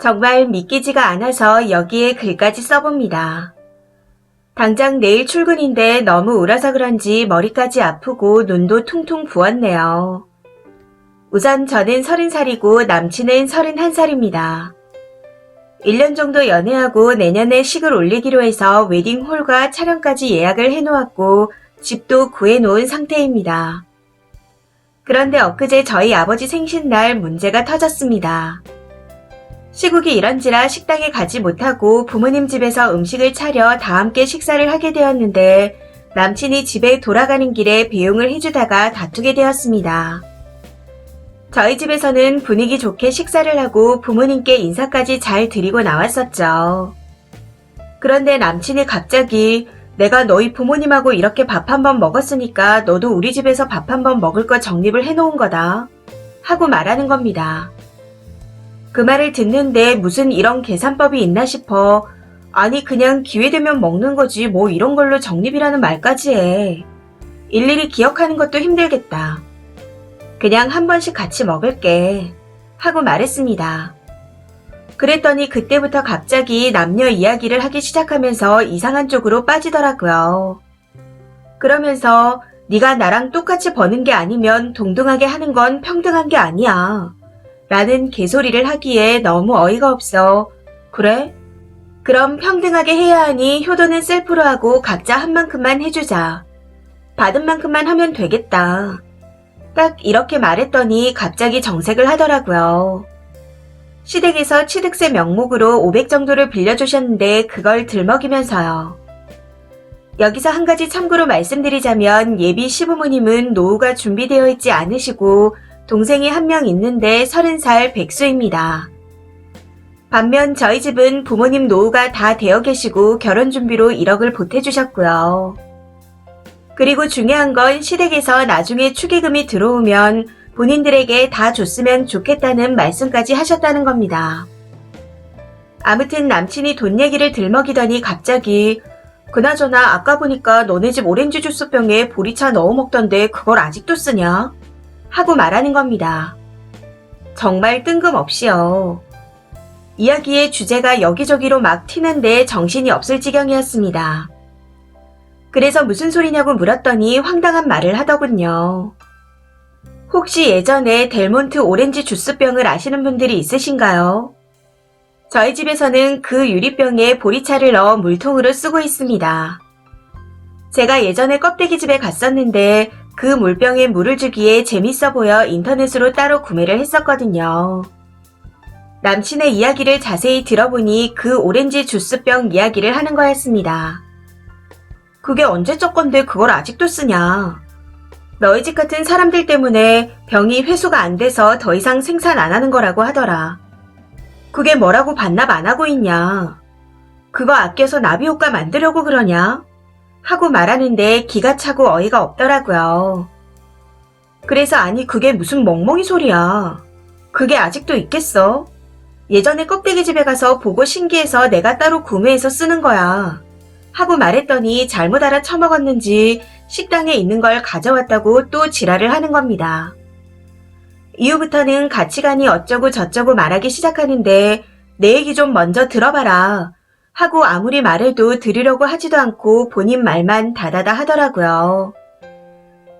정말 믿기지가 않아서 여기에 글까지 써봅니다. 당장 내일 출근인데 너무 울어서 그런지 머리까지 아프고 눈도 퉁퉁 부었네요. 우선 저는 30살이고 남친은 31살입니다. 1년 정도 연애하고 내년에 식을 올리기로 해서 웨딩홀과 촬영까지 예약을 해놓았고 집도 구해놓은 상태입니다. 그런데 엊그제 저희 아버지 생신날 문제가 터졌습니다. 시국이 이런지라 식당에 가지 못하고 부모님 집에서 음식을 차려 다 함께 식사를 하게 되었는데 남친이 집에 돌아가는 길에 배웅을 해주다가 다투게 되었습니다. 저희 집에서는 분위기 좋게 식사를 하고 부모님께 인사까지 잘 드리고 나왔었죠. 그런데 남친이 갑자기 내가 너희 부모님하고 이렇게 밥 한 번 먹었으니까 너도 우리 집에서 밥 한 번 먹을 거 정립을 해놓은 거다. 하고 말하는 겁니다. 그 말을 듣는데 무슨 이런 계산법이 있나 싶어. 아니, 그냥 기회되면 먹는 거지, 뭐 이런 걸로 정립이라는 말까지 해. 일일이 기억하는 것도 힘들겠다. 그냥 한 번씩 같이 먹을게. 하고 말했습니다. 그랬더니 그때부터 갑자기 남녀 이야기를 하기 시작하면서 이상한 쪽으로 빠지더라고요. 그러면서 네가 나랑 똑같이 버는 게 아니면 동등하게 하는 건 평등한 게 아니야. 라는 개소리를 하기에 너무 어이가 없어. 그래? 그럼 평등하게 해야 하니 효도는 셀프로 하고 각자 한 만큼만 해주자. 받은 만큼만 하면 되겠다. 딱 이렇게 말했더니 갑자기 정색을 하더라고요. 시댁에서 취득세 명목으로 500 정도를 빌려주셨는데 그걸 들먹이면서요. 여기서 한 가지 참고로 말씀드리자면 예비 시부모님은 노후가 준비되어 있지 않으시고 동생이 한 명 있는데 30살 백수입니다. 반면 저희 집은 부모님 노후가 다 되어 계시고 결혼 준비로 1억을 보태주셨고요. 그리고 중요한 건 시댁에서 나중에 축의금이 들어오면 본인들에게 다 줬으면 좋겠다는 말씀까지 하셨다는 겁니다. 아무튼 남친이 돈 얘기를 들먹이더니 갑자기 그나저나 아까 보니까 너네 집 오렌지 주스 병에 보리차 넣어 먹던데 그걸 아직도 쓰냐? 하고 말하는 겁니다. 정말 뜬금없이요. 이야기의 주제가 여기저기로 막 튀는데 정신이 없을 지경이었습니다. 그래서 무슨 소리냐고 물었더니 황당한 말을 하더군요. 혹시 예전에 델몬트 오렌지 주스병을 아시는 분들이 있으신가요? 저희 집에서는 그 유리병에 보리차를 넣어 물통으로 쓰고 있습니다. 제가 예전에 껍데기 집에 갔었는데 그 물병에 물을 주기에 재밌어 보여 인터넷으로 따로 구매를 했었거든요. 남친의 이야기를 자세히 들어보니 그 오렌지 주스병 이야기를 하는 거였습니다. 그게 언제적 건데 그걸 아직도 쓰냐? 너희 집 같은 사람들 때문에 병이 회수가 안 돼서 더 이상 생산 안 하는 거라고 하더라. 그게 뭐라고 반납 안 하고 있냐? 그거 아껴서 나비 효과 만들려고 그러냐? 하고 말하는데 기가 차고 어이가 없더라고요. 그래서 아니 그게 무슨 멍멍이 소리야. 그게 아직도 있겠어? 예전에 껍데기 집에 가서 보고 신기해서 내가 따로 구매해서 쓰는 거야. 하고 말했더니 잘못 알아 처먹었는지 식당에 있는 걸 가져왔다고 또 지랄을 하는 겁니다. 이후부터는 가치관이 어쩌고 저쩌고 말하기 시작하는데 내 얘기 좀 먼저 들어봐라. 하고 아무리 말해도 들으려고 하지도 않고 본인 말만 다다다 하더라고요.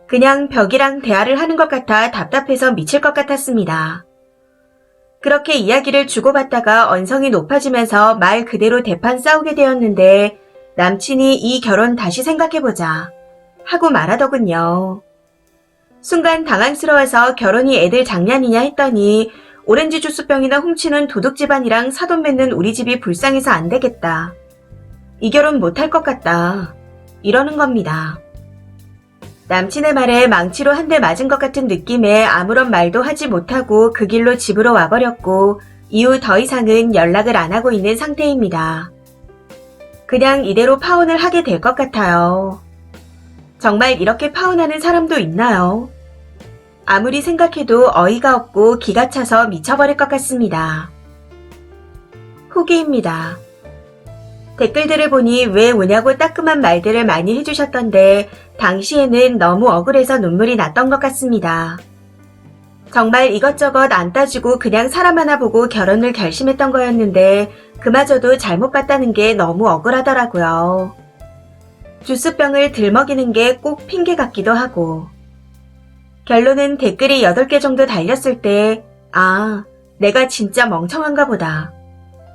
그냥 벽이랑 대화를 하는 것 같아 답답해서 미칠 것 같았습니다. 그렇게 이야기를 주고받다가 언성이 높아지면서 말 그대로 대판 싸우게 되었는데 남친이 이 결혼 다시 생각해보자 하고 말하더군요. 순간 당황스러워서 결혼이 애들 장난이냐 했더니 오렌지 주스병이나 훔치는 도둑 집안이랑 사돈 맺는 우리 집이 불쌍해서 안 되겠다. 이 결혼 못할 것 같다. 이러는 겁니다. 남친의 말에 망치로 한 대 맞은 것 같은 느낌에 아무런 말도 하지 못하고 그 길로 집으로 와버렸고 이후 더 이상은 연락을 안 하고 있는 상태입니다. 그냥 이대로 파혼을 하게 될 것 같아요. 정말 이렇게 파혼하는 사람도 있나요? 아무리 생각해도 어이가 없고 기가 차서 미쳐버릴 것 같습니다. 후기입니다. 댓글들을 보니 왜 우냐고 따끔한 말들을 많이 해주셨던데 당시에는 너무 억울해서 눈물이 났던 것 같습니다. 정말 이것저것 안 따지고 그냥 사람 하나 보고 결혼을 결심했던 거였는데 그마저도 잘못 봤다는 게 너무 억울하더라고요. 주스병을 들먹이는 게 꼭 핑계 같기도 하고. 결론은 댓글이 8개 정도 달렸을 때, 아, 내가 진짜 멍청한가 보다.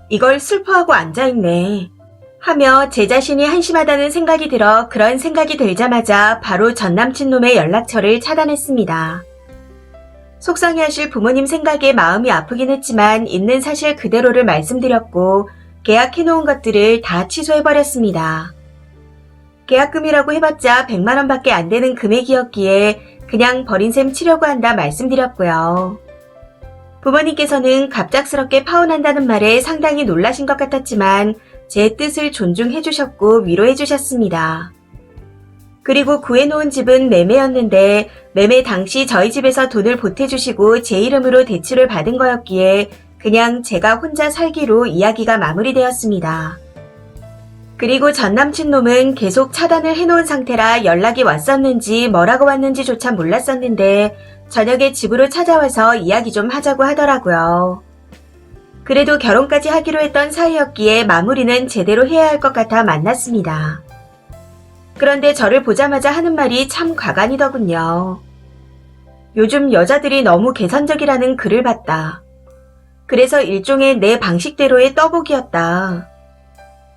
이걸 슬퍼하고 앉아있네. 하며 제 자신이 한심하다는 생각이 들어 그런 생각이 들자마자 바로 전 남친 놈의 연락처를 차단했습니다. 속상해하실 부모님 생각에 마음이 아프긴 했지만 있는 사실 그대로를 말씀드렸고 계약해놓은 것들을 다 취소해버렸습니다. 계약금이라고 해봤자 100만원 밖에 안 되는 금액이었기에 그냥 버린 셈 치려고 한다 말씀드렸고요. 부모님께서는 갑작스럽게 파혼한다는 말에 상당히 놀라신 것 같았지만 제 뜻을 존중해 주셨고 위로해 주셨습니다. 그리고 구해놓은 집은 매매였는데 매매 당시 저희 집에서 돈을 보태주시고 제 이름으로 대출을 받은 거였기에 그냥 제가 혼자 살기로 이야기가 마무리되었습니다. 그리고 전 남친 놈은 계속 차단을 해놓은 상태라 연락이 왔었는지 뭐라고 왔는지조차 몰랐었는데 저녁에 집으로 찾아와서 이야기 좀 하자고 하더라고요. 그래도 결혼까지 하기로 했던 사이였기에 마무리는 제대로 해야 할 것 같아 만났습니다. 그런데 저를 보자마자 하는 말이 참 과간이더군요. 요즘 여자들이 너무 계산적이라는 글을 봤다. 그래서 일종의 내 방식대로의 떠보기였다.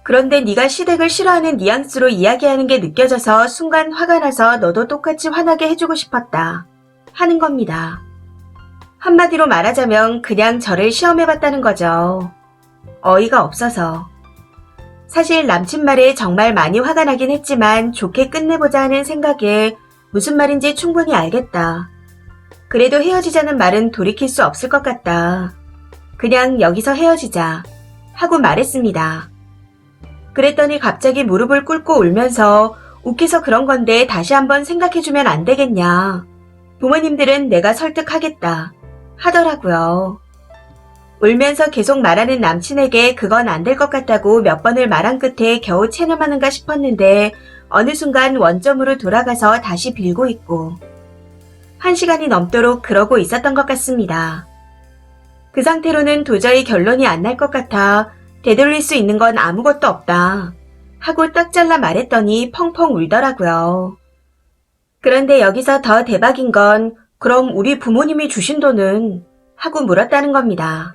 그런데 네가 시댁을 싫어하는 뉘앙스로 이야기하는 게 느껴져서 순간 화가 나서 너도 똑같이 화나게 해주고 싶었다. 하는 겁니다. 한마디로 말하자면 그냥 저를 시험해봤다는 거죠. 어이가 없어서. 사실 남친 말에 정말 많이 화가 나긴 했지만 좋게 끝내보자 하는 생각에 무슨 말인지 충분히 알겠다. 그래도 헤어지자는 말은 돌이킬 수 없을 것 같다. 그냥 여기서 헤어지자. 하고 말했습니다. 그랬더니 갑자기 무릎을 꿇고 울면서 웃겨서 그런 건데 다시 한번 생각해주면 안 되겠냐. 부모님들은 내가 설득하겠다. 하더라고요. 울면서 계속 말하는 남친에게 그건 안 될 것 같다고 몇 번을 말한 끝에 겨우 체념하는가 싶었는데 어느 순간 원점으로 돌아가서 다시 빌고 있고 한 시간이 넘도록 그러고 있었던 것 같습니다. 그 상태로는 도저히 결론이 안 날 것 같아 되돌릴 수 있는 건 아무것도 없다. 하고 딱 잘라 말했더니 펑펑 울더라고요. 그런데 여기서 더 대박인 건 그럼 우리 부모님이 주신 돈은 하고 물었다는 겁니다.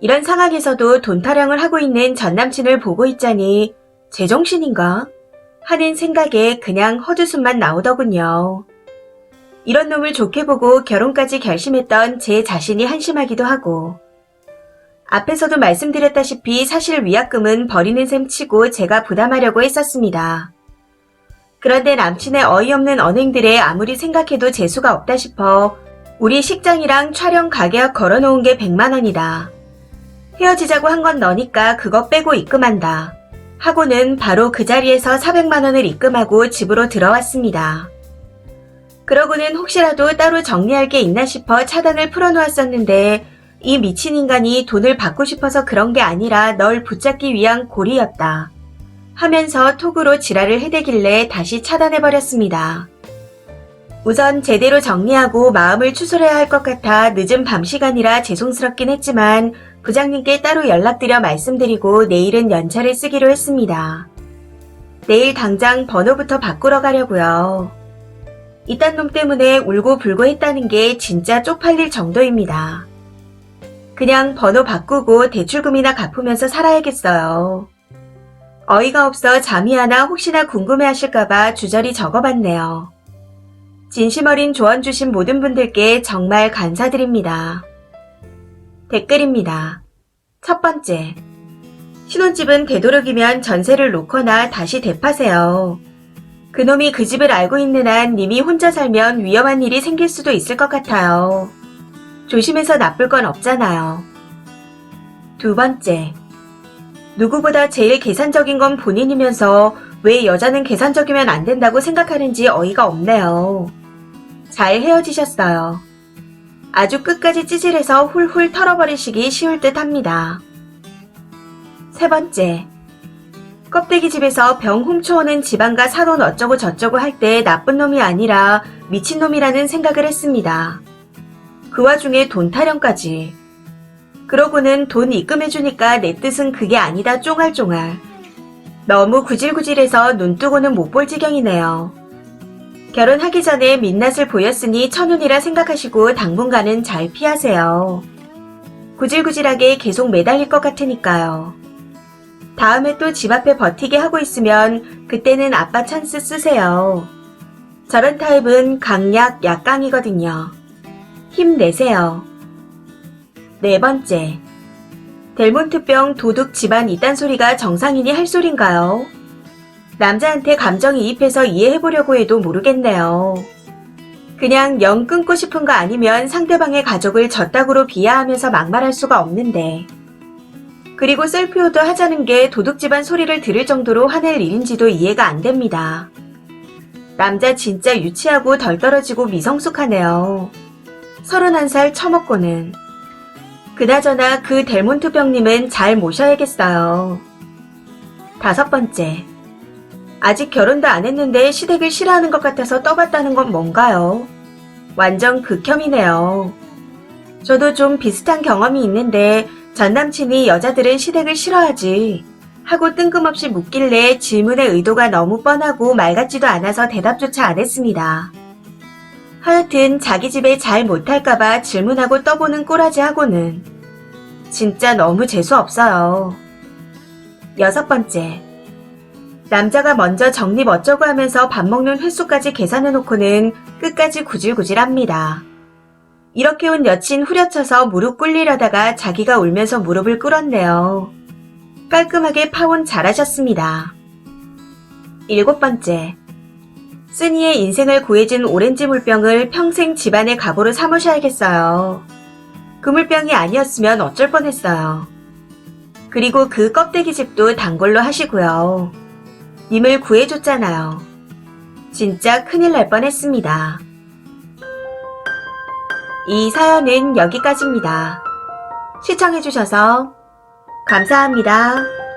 이런 상황에서도 돈 타령을 하고 있는 전 남친을 보고 있자니 제정신인가? 하는 생각에 그냥 헛웃음만 나오더군요. 이런 놈을 좋게 보고 결혼까지 결심했던 제 자신이 한심하기도 하고 앞에서도 말씀드렸다시피 사실 위약금은 버리는 셈 치고 제가 부담하려고 했었습니다. 그런데 남친의 어이없는 언행들에 아무리 생각해도 재수가 없다 싶어 우리 식장이랑 촬영 가게약 걸어놓은 게 100만 원이다. 헤어지자고 한 건 너니까 그거 빼고 입금한다. 하고는 바로 그 자리에서 400만 원을 입금하고 집으로 들어왔습니다. 그러고는 혹시라도 따로 정리할 게 있나 싶어 차단을 풀어놓았었는데 이 미친 인간이 돈을 받고 싶어서 그런 게 아니라 널 붙잡기 위한 고리였다. 하면서 톡으로 지랄을 해대길래 다시 차단해버렸습니다. 우선 제대로 정리하고 마음을 추스려야 할 것 같아 늦은 밤 시간이라 죄송스럽긴 했지만 부장님께 따로 연락드려 말씀드리고 내일은 연차를 쓰기로 했습니다. 내일 당장 번호부터 바꾸러 가려고요. 이딴 놈 때문에 울고 불고 했다는 게 진짜 쪽팔릴 정도입니다. 그냥 번호 바꾸고 대출금이나 갚으면서 살아야겠어요. 어이가 없어 잠이 하나 혹시나 궁금해 하실까봐 주저리 적어봤네요. 진심 어린 조언 주신 모든 분들께 정말 감사드립니다. 댓글입니다. 첫 번째. 신혼집은 되도록이면 전세를 놓거나 다시 대파세요. 그놈이 그 집을 알고 있는 한 님이 혼자 살면 위험한 일이 생길 수도 있을 것 같아요. 조심해서 나쁠 건 없잖아요. 두 번째. 누구보다 제일 계산적인 건 본인이면서 왜 여자는 계산적이면 안 된다고 생각하는지 어이가 없네요. 잘 헤어지셨어요. 아주 끝까지 찌질해서 훌훌 털어버리시기 쉬울 듯 합니다. 세 번째. 껍데기 집에서 병 훔쳐오는 지방과 사돈 어쩌고 저쩌고 할 때 나쁜 놈이 아니라 미친 놈이라는 생각을 했습니다. 그 와중에 돈 타령까지. 그러고는 돈 입금해주니까 내 뜻은 그게 아니다 쫑알쫑알. 너무 구질구질해서 눈 뜨고는 못 볼 지경이네요. 결혼하기 전에 민낯을 보였으니 천운이라 생각하시고 당분간은 잘 피하세요. 구질구질하게 계속 매달릴 것 같으니까요. 다음에 또 집 앞에 버티게 하고 있으면 그때는 아빠 찬스 쓰세요. 저런 타입은 강약 약강이거든요. 힘내세요. 네 번째. 델몬트병 도둑 집안 이딴 소리가 정상인이 할 소린가요? 남자한테 감정이입해서 이해해보려고 해도 모르겠네요. 그냥 영 끊고 싶은 거 아니면 상대방의 가족을 저따구로 비하하면서 막말할 수가 없는데. 그리고 셀프효도 하자는 게 도둑 집안 소리를 들을 정도로 화낼 일인지도 이해가 안 됩니다. 남자 진짜 유치하고 덜 떨어지고 미성숙하네요. 31살 처먹고는. 그나저나 그 델몬트 병님은 잘 모셔야겠어요. 다섯 번째. 아직 결혼도 안 했는데 시댁을 싫어하는 것 같아서 떠봤다는 건 뭔가요? 완전 극혐이네요. 저도 좀 비슷한 경험이 있는데 전 남친이 여자들은 시댁을 싫어하지 하고 뜬금없이 묻길래 질문의 의도가 너무 뻔하고 말 같지도 않아서 대답조차 안 했습니다. 하여튼 자기 집에 잘 못할까봐 질문하고 떠보는 꼬라지 하고는 진짜 너무 재수없어요. 여섯 번째. 남자가 먼저 정립 어쩌고 하면서 밥 먹는 횟수까지 계산해놓고는 끝까지 구질구질합니다. 이렇게 온 여친 후려쳐서 무릎 꿇리려다가 자기가 울면서 무릎을 꿇었네요. 깔끔하게 파혼 잘하셨습니다. 일곱 번째. 쓰니의 인생을 구해준 오렌지 물병을 평생 집안의 가보로 삼으셔야겠어요. 그 물병이 아니었으면 어쩔 뻔했어요. 그리고 그 껍데기 집도 단골로 하시고요. 님을 구해줬잖아요. 진짜 큰일 날 뻔했습니다. 이 사연은 여기까지입니다. 시청해주셔서 감사합니다.